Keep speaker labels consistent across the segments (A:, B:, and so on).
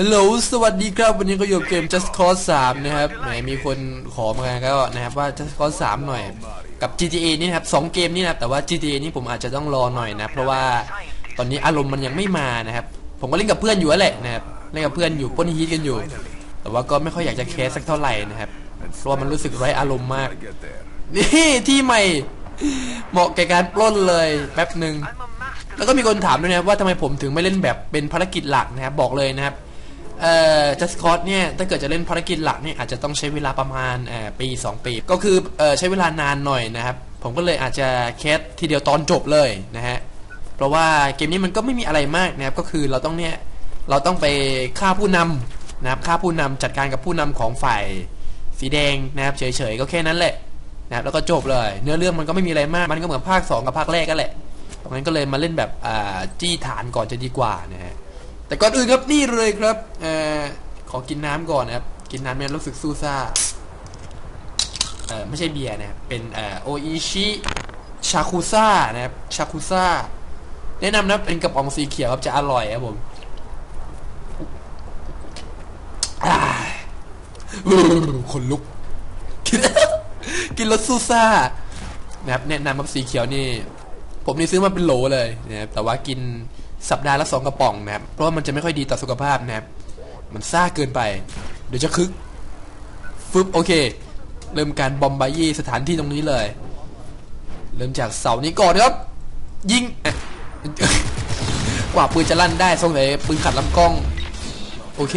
A: ฮัลโหลสวัสดีครับ วันนี้ก็อยู่กับเกม Just Cause 3 นะครับไหนมีคนขอมาก็นะครับว่า Just Cause 3 หน่อย กับ GTA นี่นะครับสองเกมนี่นะครับแต่ว่า GTA นี่ผมอาจจะต้องรอหน่อยนะ เพราะว่าตอนนี้อารมณ์มันยังไม่มานะครับ ผมก็เล่นกับเพื่อนอยู่แหละนะครับเล่นกับเพื่อนอยู่ป้นฮีทกันอยู่ แต่ว่าก็ไม่ค่อยอยากจะแคสสักเท่าไหร่นะครับเพราะว่ามันรู้สึกไร้อารมณ์มาก นี่ที่ใหม่เหมาะแก่การปล้นเลยแป๊บหนึ่งแล้วก็มีคนถามด้วยนะว่าทำไมผมถึงไม่เล่นแบบเป็นภารกิจหลักนะครับบอกเลยนะครับ เอ่อ Just Cause เนี่ยถ้าเกิดจะเล่นภารกิจหลักเนี่ยอาจจะต้องใช้เวลาประมาณเอ่อปี 2 ปี ก็คือเอ่อใช้เวลานานหน่อยนะครับ ผมก็เลยอาจจะแคสทีเดียวตอนจบเลยนะฮะเพราะว่าเกมนี้มันก็ไม่มีอะไรมากนะครับก็คือเราต้องเนี่ยเราต้องไปฆ่าผู้นำนะครับฆ่าผู้นำจัดการกับผู้นำของฝ่ายสีแดงนะครับเฉยๆก็แค่นั้นแหละนะครับแล้วก็จบเลย เนื้อเรื่องมันก็ไม่มีอะไรมาก มันก็เหมือนภาค 2 กับภาคแรกกันแหละตราะงั้นก็เลยมาเล่นแบบอ่าจี้ฐานก่อนจะดีกว่านะฮะ แต่ก่อนอื่นครับนี่เลยครับอขอกินน้ำก่อนนะครับ กินน้ำเนี่ยรู้สึกซูซ่าเออไม่ใช่เบียร์นะเป็นเอ่อโออิชิชาคุซ่านะครับชาคุซ่าแนะนำนะเป็นกระป๋องสีเขียวครับจะอร่อยครับผมคนลุก กินกินรสซูซ่านะครับแนะนำครับสีเขียวนี่ ผมนี่ซื้อมาเป็นโหลเลยนะครับแต่ว่ากิน สัปดาห์ละสองกระป๋องนะครับ เพราะว่ามันจะไม่ค่อยดีต่อสุขภาพนะครับ มันซ่าเกินไป เดี๋ยวจะคึก ฟึบโอเค เริ่มการบอมบายีสถานที่ตรงนี้เลย เริ่มจากเสานี้ก่อนครับ ยิงกว่าปืนจะลั่นได้สงสัยปืนขัดลำกล้อง โอเค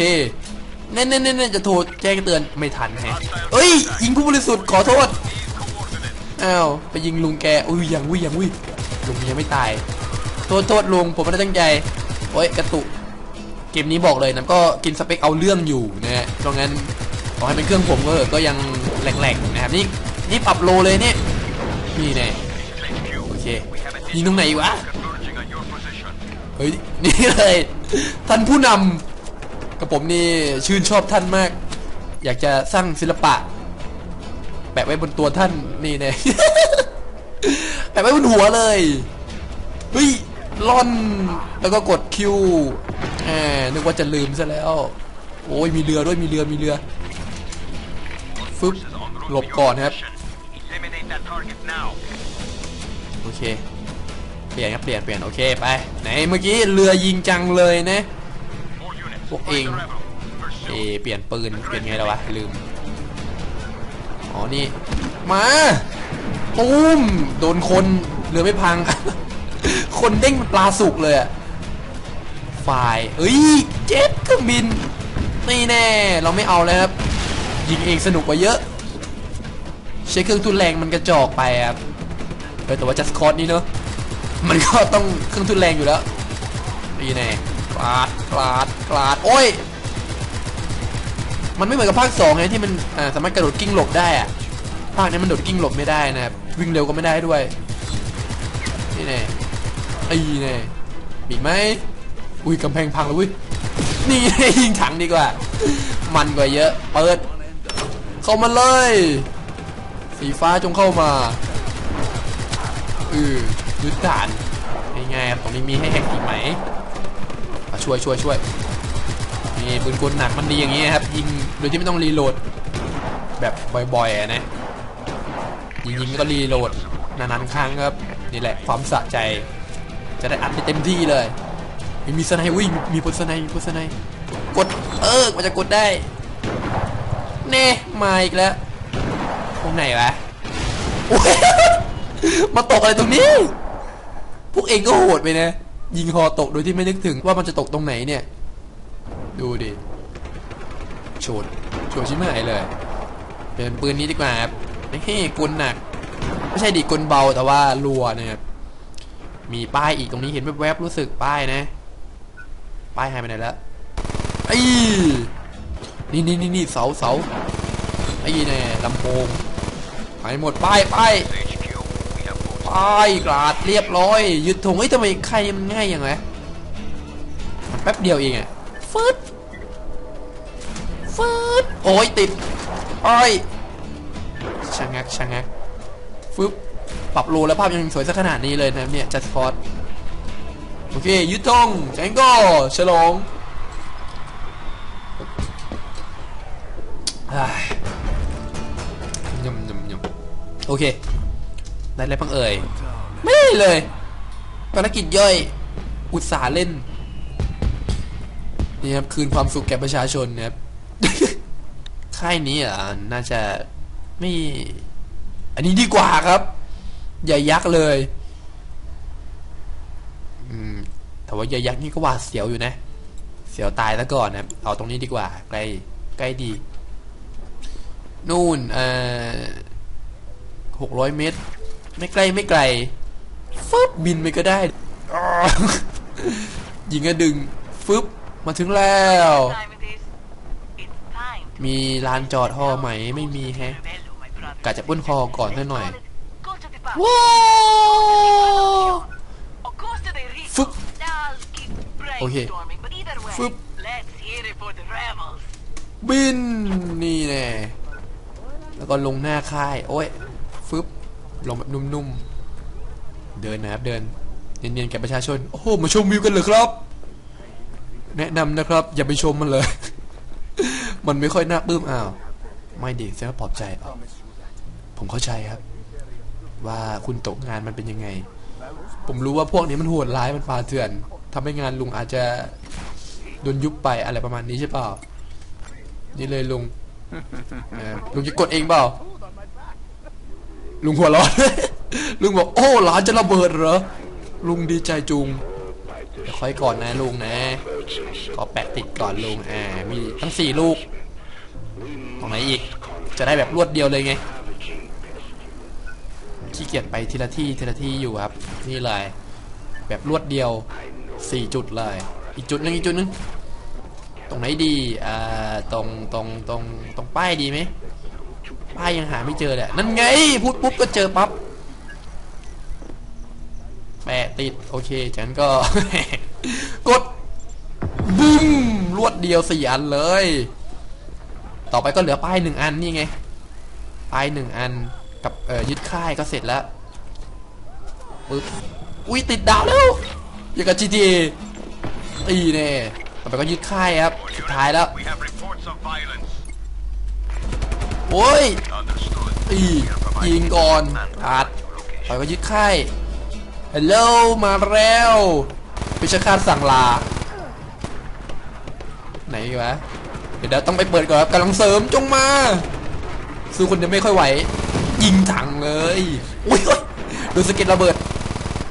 A: เน่เน่ๆๆจะโทรแจ้งเตือนไม่ทันแฮะเอ้ย ยิงผู้บริสุทธิ์ขอโทษ อ้าว ไปยิงลุงแก อุ้ยยังวิยังวิลุงยังไม่ตาย โทษโทษลุงผมไม่ได้ตั้งใจโอ้ยกระตุกเกมนี้บอกเลยนะก็กินสเปคเอาเรื่องอยู่นะฮะเพราะงั้นขอให้เป็นเครื่องผมก็ก็ยังแหลกๆนะครับนี่นี่ปรับโลเลยเนี่ยนี่แน่โอเคยิงตรงไหนวะเฮ้ยนี่เลยท่านผู้นำกับผมนี่ชื่นชอบท่านมาก อยากจะสร้างศิลปะ แปะไว้บนตัวท่านนี่แน่แปะไว้บนหัวเลยเฮ้ย ล่อน แล้วก็กดคิวแหมนึกว่าจะลืมซะแล้ว โอ้ยมีเรือด้วยมีเรือมีเรือฟึบหลบก่อนครับโอเคเปลี่ยนครับเปลี่ยนเปลี่ยนโอเคไปไหนเมื่อกี้เรือยิงจังเลยนะ
B: More units.
A: Quốc
B: Find
A: Yên.
B: the rebel.
A: เอเปลี่ยนปืนเปลี่ยนไงแล้ววะลืมอ๋อนี่มาตูมโดนคนเรือไม่พัง คนเด้งเป็นปลาสุกเลยอะฝ่ายเอ้ยเจ็ตเครื่องบินนี่แน่เราไม่เอาแล้วครับยิงเองสนุกกว่าเยอะ ใช้เครื่องทุนแรงมันกระจอกไปครับเออแต่ว่าจัสคอร์นี่เนอะมันก็ต้องเครื่องทุนแรงอยู่แล้วนี่แน่กลาดกลาดกลาดโอ้ยมันไม่เหมือนกับภาคสองไงที่มันสามารถกระโดดกิ้งหลบได้อะภาคนี้มันโดดกิ้งหลบไม่ได้นะครับวิ่งเร็วก็ไม่ได้ด้วยนี่แน่ อ้แน่มีอีกไหมอุ้ยกำแพงพังแล้วอุ้ยนี่ยิงถังดีกว่า มันกว่าเยอะ เปิด เข้ามาเลย สีฟ้าจงเข้ามาอือยึดฐานง่ายๆครับตรงนี้มีให้แฮกอีกไหมช่วยช่วยช่วยนี่ปืนกลหนักมันดีอย่างนี้ครับ ยิงโดยที่ไม่ต้องรีโหลด แบบบ่อยๆอะนะยิงยิงๆก็รีโหลดนานๆครั้งครับ นี่แหละความสะใจ จะได้อัดได้เต็มที่เลย มีมีสไนด์อุ้ยมีพลสไนมีพลสไนกดเออมันจะกดได้เน่มาอีกแล้วตรงไหนวะมาตกอะไรตรงนี้ พวกเองก็โหดไปนะ ยิงฮอตกโดยที่ไม่นึกถึงว่ามันจะตกตรงไหนเนี่ย ดูดิโฉดโฉดชิ้นหายเลย เป็นปืนนี้ดีกว่าครับเฮ้กลหนัก ไม่ใช่ดิกลเบาแต่ว่ารัวนะครับ มีป้ายอีกตรงนี้เห็นแวบๆรู้สึกป้ายนะ ป้ายหายไปไหนแล้วไอ้นี่นี่นี่นี่เสาเสาไอ้แน่ลำโพงหายหมดป้ายป้ายป้ายกราดเรียบร้อยยึดธงเฮ้ยทำไมใครมันง่ายอย่างไรมันแป๊บเดียวเองอะฟืดฟืดโอ้ยติดโอ้ยชะงักชะงักฟึบ ปรับโลแล้วภาพยังสวยสักขนาดนี้เลยนะเนี่ยจัสคอร์โอเคยึดธงแจงโก้ฉลองอ้ายยำยำยำโอเค ได้อะไรบ้างเอ่ย ไม่ได้เลยภารกิจย่อย อุตสาห์เล่น นี่ครับ คืนความสุขแก่ประชาชนนะครับ ค่ายนี้อะน่าจะไม่ อันนี้ดีกว่าครับ ใหญ่ยักษ์เลย อืม แต่ว่าใหญ่ยักษ์นี่ก็หวาดเสียวอยู่นะ เสียวตายซะก่อนนะครับเอาตรงนี้ดีกว่า ใกล้ใกล้ดี นู่นเอ่อหกร้อยเมตร ไม่ไกลไม่ไกลฟึบบินไปก็ได้อ้าวยิงก็ดึงฟึบมาถึงแล้ว
C: time it is? It's time to
A: มีลานจอดห่อไหมไม่มีแฮะ
C: Bello, my brother.
A: กะจะป้นคอก่อนซะหน่อย ว้าว
C: Or go to the Rico.
A: Foop.
C: I'll keep
A: Okay.
C: brainstorming, but either way,
A: Foop.
C: let's hear it for the rebels.
A: บินนี่แน่แล้วก็ลงหน้าค่าย โอ้ยฟึบลงแบบนุ่มๆ เดินนะครับ เดิน เนียนๆแก่ประชาชน โอ้โห มาชมวิวกันเลยครับ แนะนำนะครับ อย่าไปชมมันเลย มันไม่ค่อยน่าปลื้มอ้าว ไม่ดีเสียปลอบใจ ผมเข้าใจครับ ว่าคุณตกงานมันเป็นยังไง ผมรู้ว่าพวกนี้มันโหดร้ายมันปาเถื่อนทำให้งานลุงอาจจะโดนยุบไปอะไรประมาณนี้ใช่เปล่า นี่เลยลุงลุงจะกดเองเปล่า ลุงหัวร้อนลุงบอกโอ้หลานจะระเบิดเหรอ ลุงดีใจจุงเดี๋ยวค่อยก่อนนะลุงนะขอแปะติดก่อนลุงอ่ามีทั้งสี่ลูกตรงไหนอีก จะได้แบบรวดเดียวเลยไง เกียจไปทีละที่ทีละที่อยู่ครับ นี่เลย แบบรวดเดียวสี่จุดเลย อีกจุดหนึ่งอีกจุดหนึ่งตรงไหนดีอ่าตรงตรงตรงตรงป้ายดีไหมป้ายยังหาไม่เจอเลยนั่นไงพูดปุ๊บก็เจอปั๊บแปะติดโอเคจากนั้นก็ กดบึ้มรวดเดียวสี่อันเลย ต่อไปก็เหลือป้ายหนึ่งอันนี่ไงป้ายหนึ่งอัน กับยึดค่ายก็เสร็จแล้วปึ๊บอุ้ยติดดาวแล้วอย่างกับ GTA ตีแน่ต่อไปก็ยึดค่ายครับสุดท้ายแล้วโอ้ย
B: Understood.
A: ตียิงก่อนอัดต่อไปก็ยึดค่ายฮัลโหลมาแล้วพิชคาตสั่งลา ไหนวะเดี๋ยวเดี๋ยวต้องไปเปิดก่อนครับกำลังเสริมจงมาสู้คนเดียวไม่ค่อยไหว ยิงถังเลยอุ้ยดูสเก็ตระเบิด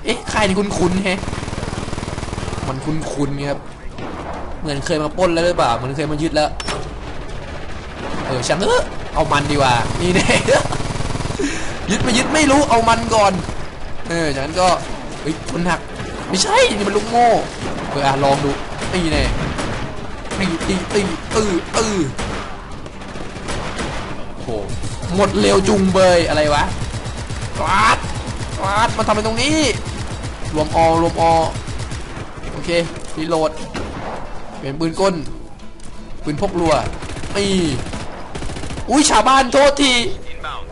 A: เอ๊ะค่ายนี้คุ้นๆแฮะ มันคุ้นๆครับ เหมือนเคยมาปล้นแล้วหรือเปล่า เหมือนเคยมายึดแล้ว เออช่างเออเอามันดีกว่า นี่แน่ยึดไม่ยึดไม่รู้เอามันก่อน เออจากนั้นก็เฮ้ยมันหัก ไม่ใช่ นี่มันลูกโม่ เอออะลองดูนี่แน่ตีตีตีเออเออโอ้ หมดเร็วจุงเบยอะไรวะกราดกราดมาทำอะไรตรงนี้ รวมออรวมอโอเครีโหลดเป็นปืนก้นปืนพกรัวนี่อุ้ยชาวบ้านโทษที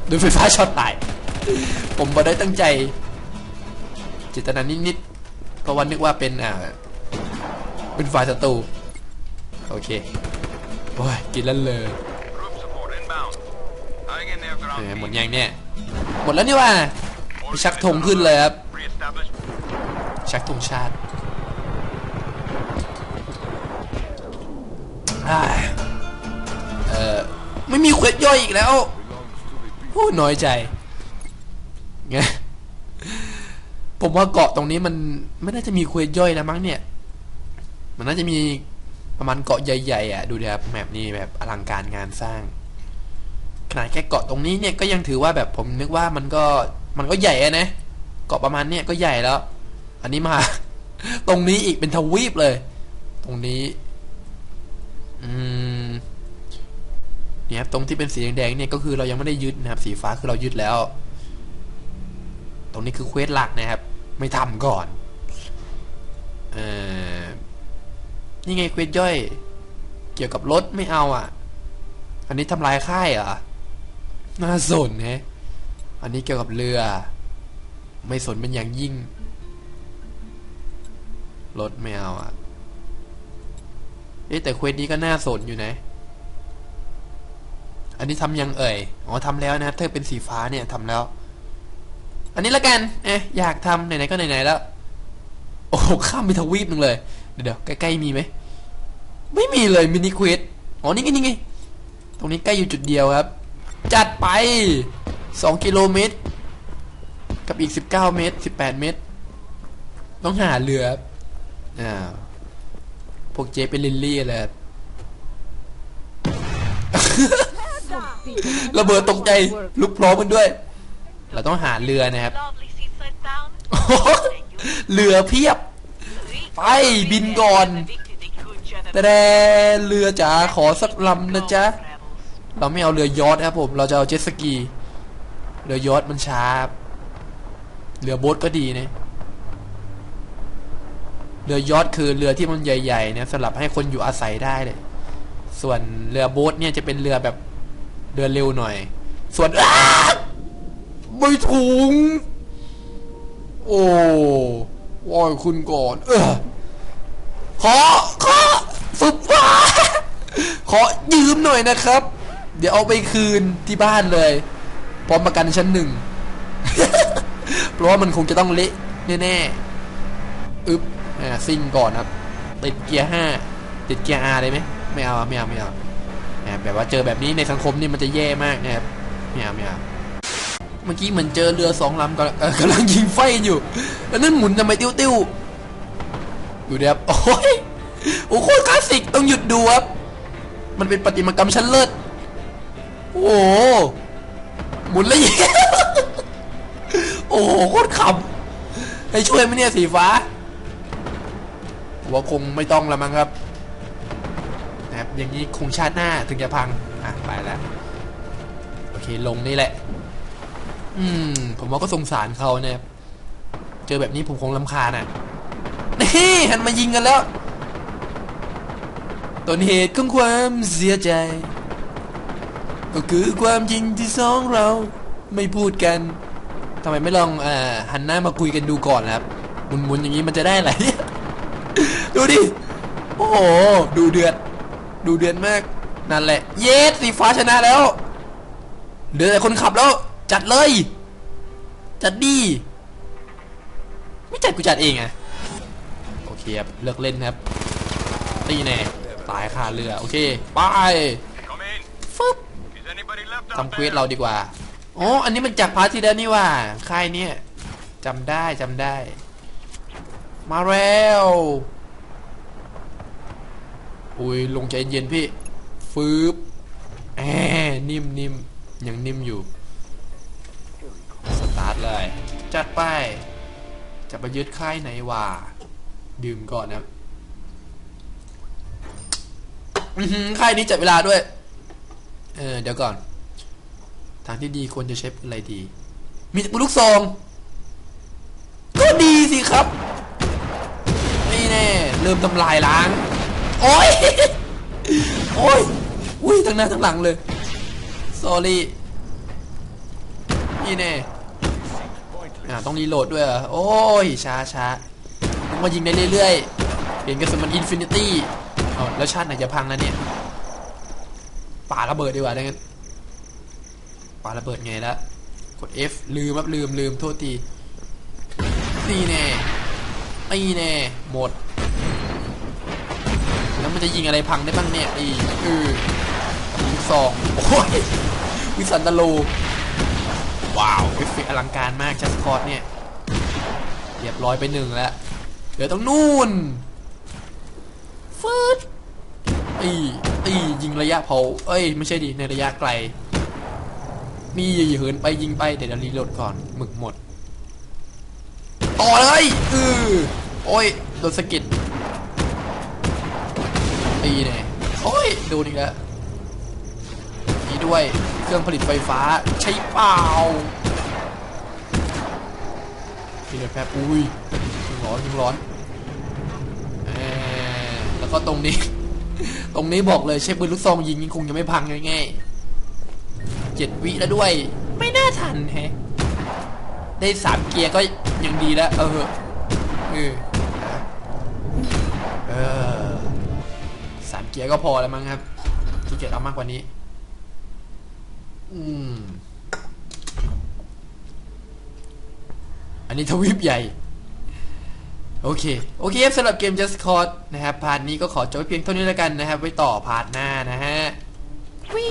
A: โดนไฟฟ้าช็อตตาย ผมบ่ได้ตั้งใจ เจตนานิดๆก็วันนึกว่าเป็นอ่าเป็นฝ่ายศัตรูโอเคโอ้ยกินแล้วเลย เออหมดยังเนี่ย หมดแล้วนี่ว่าไปชักธงขึ้นเลยครับ ชักธงชาติเออไม่มีเควสย่อยอีกแล้วโอ้น้อยใจไงผมว่าเกาะตรงนี้มันไม่น่าจะมีเควสย่อยแล้วมั้งเนี่ย มันน่าจะมีประมาณเกาะใหญ่ๆอะ ดูดิครับแมปนี้แบบอลังการงานสร้าง ขนาดแค่เกาะตรงนี้เนี่ยก็ยังถือว่าแบบผมนึกว่ามันก็มันก็ใหญ่อะนะ เกาะประมาณเนี้ยก็ใหญ่แล้ว อันนี้มา ตรงนี้อีกเป็นทวีปเลย ตรงนี้ อืมเนี่ยครับตรงที่เป็นสีแดงๆเนี่ยก็คือเรายังไม่ได้ยึดนะครับ สีฟ้าคือเรายึดแล้ว ตรงนี้คือเควสหลักนะครับ ไม่ทำก่อนเออนี่ไงเควสย่อย เกี่ยวกับรถไม่เอาอะ อันนี้ทำลายค่ายเหรอ น่าสนแฮะอันนี้เกี่ยวกับเรือ ไม่สนเป็นอย่างยิ่ง รถไม่เอาอะเอ๊ะแต่เควสนี้ก็น่าสนอยู่นะ อันนี้ทำยังเอ่ย อ๋อทำแล้วนะครับถ้าเป็นสีฟ้าเนี่ยทำแล้ว อันนี้ละกันเอ๊ะอยากทำไหนๆก็ไหนๆแล้ว โอ้โหข้ามไปทวีปหนึ่งเลย เดี๋ยวๆใกล้ๆมีไหม ไม่มีเลยมินิเควิดอ๋อนี่ไงนี่ไง ตรงนี้ใกล้อยู่จุดเดียวครับ จัดไป 2 กิโลเมตร กับอีก 19 เมตร 18 เมตร ต้องหาเรืออ่าพวกเจเป็นลิลลี่เลยครับระเบิดตกใจลุกพร้อมกันด้วย เราต้องหาเรือนะครับ เรือเพียบ ไปบินก่อน แต่เรือจ๋าขอสักลำนะจ๊ะ เราไม่เอาเรือยอทครับผม เราจะเอาเจ็ตสกี เรือยอทมันช้าเรือโบ๊ทก็ดีนะเรือยอทคือเรือที่มันใหญ่ๆเนี่ยสำหรับให้คนอยู่อาศัยได้เลย ส่วนเรือโบ๊ทเนี่ยจะเป็นเรือแบบเรือเร็วหน่อย ส่วนไม่ถุง โอ้วอยคุณก่อน เออขอขอฝึกว่าขอยืมหน่อยนะครับ เดี๋ยวเอาไปคืนที่บ้านเลย พร้อมประกันชั้นหนึ่ง เพราะว่ามันคงจะต้องเละแน่ๆอึ๊บอ่าซิ่งก่อนครับ ติดเกียร์ห้าติดเกียร์อาได้ไหมไม่เอาไม่เอาไม่เอาแบบว่าเจอแบบนี้ในสังคมนี่มันจะแย่มากนะครับไม่เอาไม่เอาเมื่อกี้เหมือนเจอเรือสองลำกำกำลังยิงไฟอยู่ แล้วนั่นหมุนทำไมติ้วติ้วดูดิครับโอ้ยโอ้โคตรคลาสสิกต้องหยุดดูครับ มันเป็นประติมากรรมชั้นเลิศ โอ้โหหมุนแล้วยิงโอ้โหโคตรขำให้ช่วยไหมเนี่ยสีฟ้าว่าคงไม่ต้องแล้วมั้งครับนะครับอย่างนี้คงชาติหน้าถึงจะพังอะไปแล้วโอเคลงนี่แหละ อืม ผมว่าก็สงสารเขาเนะครับเจอแบบนี้ผมคงลำคาญอะนี่หันมายิงกันแล้วต้นเหตุของความเสียใจ ก็คือความจริงที่สองเราไม่พูดกันทำไมไม่ลองเอ่อหันหน้ามาคุยกันดูก่อนล่ะครับหมุนๆอย่างนี้มันจะได้อะไร ดูดิ โอ้โห ดูเดือด ดูเดือดมาก นั่นแหละ เยสสีฟ้าชนะแล้วเหลือแต่คนขับแล้ว จัดเลย จัดดี ไม่จัดกูจัดเองอะโอเคครับ เลิกเล่นครับ ตีแน่ ตายคาเรือ โอเค ไป
B: Come in.
A: ฟึบ ทำควสเราดีกว่าอ๋ออันนี้มันจากพาร์ทที่แล้วนี่ว่าค่ายเนี่ยจำได้จำได้ มาแล้วอุ้ยลงใจเย็นพี่ฟืบแหนิ่มนิ่มยังนิ่มอยู่สตาร์ทเลย จัดไป จะไปยึดค่ายไหนวะดื่มก่อนนะค่ายนี้จัดเวลาด้วย เออเดี๋ยวก่อน ทางที่ดีควรจะใช้ปืนอะไรดี มีปืนลูกซอง ก็ดีสิครับ นี่แน่เริ่มทำลายล้าง โอ้ย โอ้ย อุ้ยทั้งหน้าทั้งหลังเลย sorry นี่แน่อ่าต้องรีโหลดด้วยโอ้ย ช้าช้าต้องมายิงได้เรื่อยๆ เปลี่ยนกระสุนมันอินฟินิตี้เอาแล้วชาติไหนจะพังแล้วเนี่ยป่าระเบิดดีกว่าดังนั้น ปาระเบิดไงละกด F ลืมครับลืมลืมโทษทีนี่แน่นี่แน่หมด แล้วมันจะยิงอะไรพังได้บ้างเนี่ยอ้เออกับลูกซองโอ้ยวิสันตโลว้าวเอฟเฟกอลังการมากจัสคอร์เนี่ยเรียบร้อยไปหนึ่งแล้วเดี๋ยวต้องนู่นฟืดตีตียิงระยะเผาเอ้ย ไม่ใช่ดิในระยะไกล นี่เหินไปยิงไปเดี๋ยวรีโหลดก่อนหมึกหมดต่อเลยเออโอ้ยโดนสกิดตีเนี่ยโอ้ยโดนอีกแล้วนี่ด้วยเครื่องผลิตไฟฟ้าใช้เปล่านี่เลยแป๊บอุ้ยยิงร้อนยิงร้อนแล้วก็ตรงนี้ ตรงนี้บอกเลยใช้ปืนลูกซองยิงยิงคงจะไม่พังง่ายๆ เจ็ดวิแล้วด้วย ไม่น่าทันแฮะ ได้สามเกียร์ก็ยังดีแล้ว เออ เออเออสามเกียร์ก็พอแล้วมั้งครับที่เกียร์เอามากกว่านี้ อืม อันนี้ทวีปใหญ่ โอเค โอเคครับสำหรับเกม Just Cause นะครับ พาร์ทนี้ก็ขอจบเพียงเท่านี้แล้วกันนะครับ ไว้ต่อพาร์ทหน้านะฮะวิ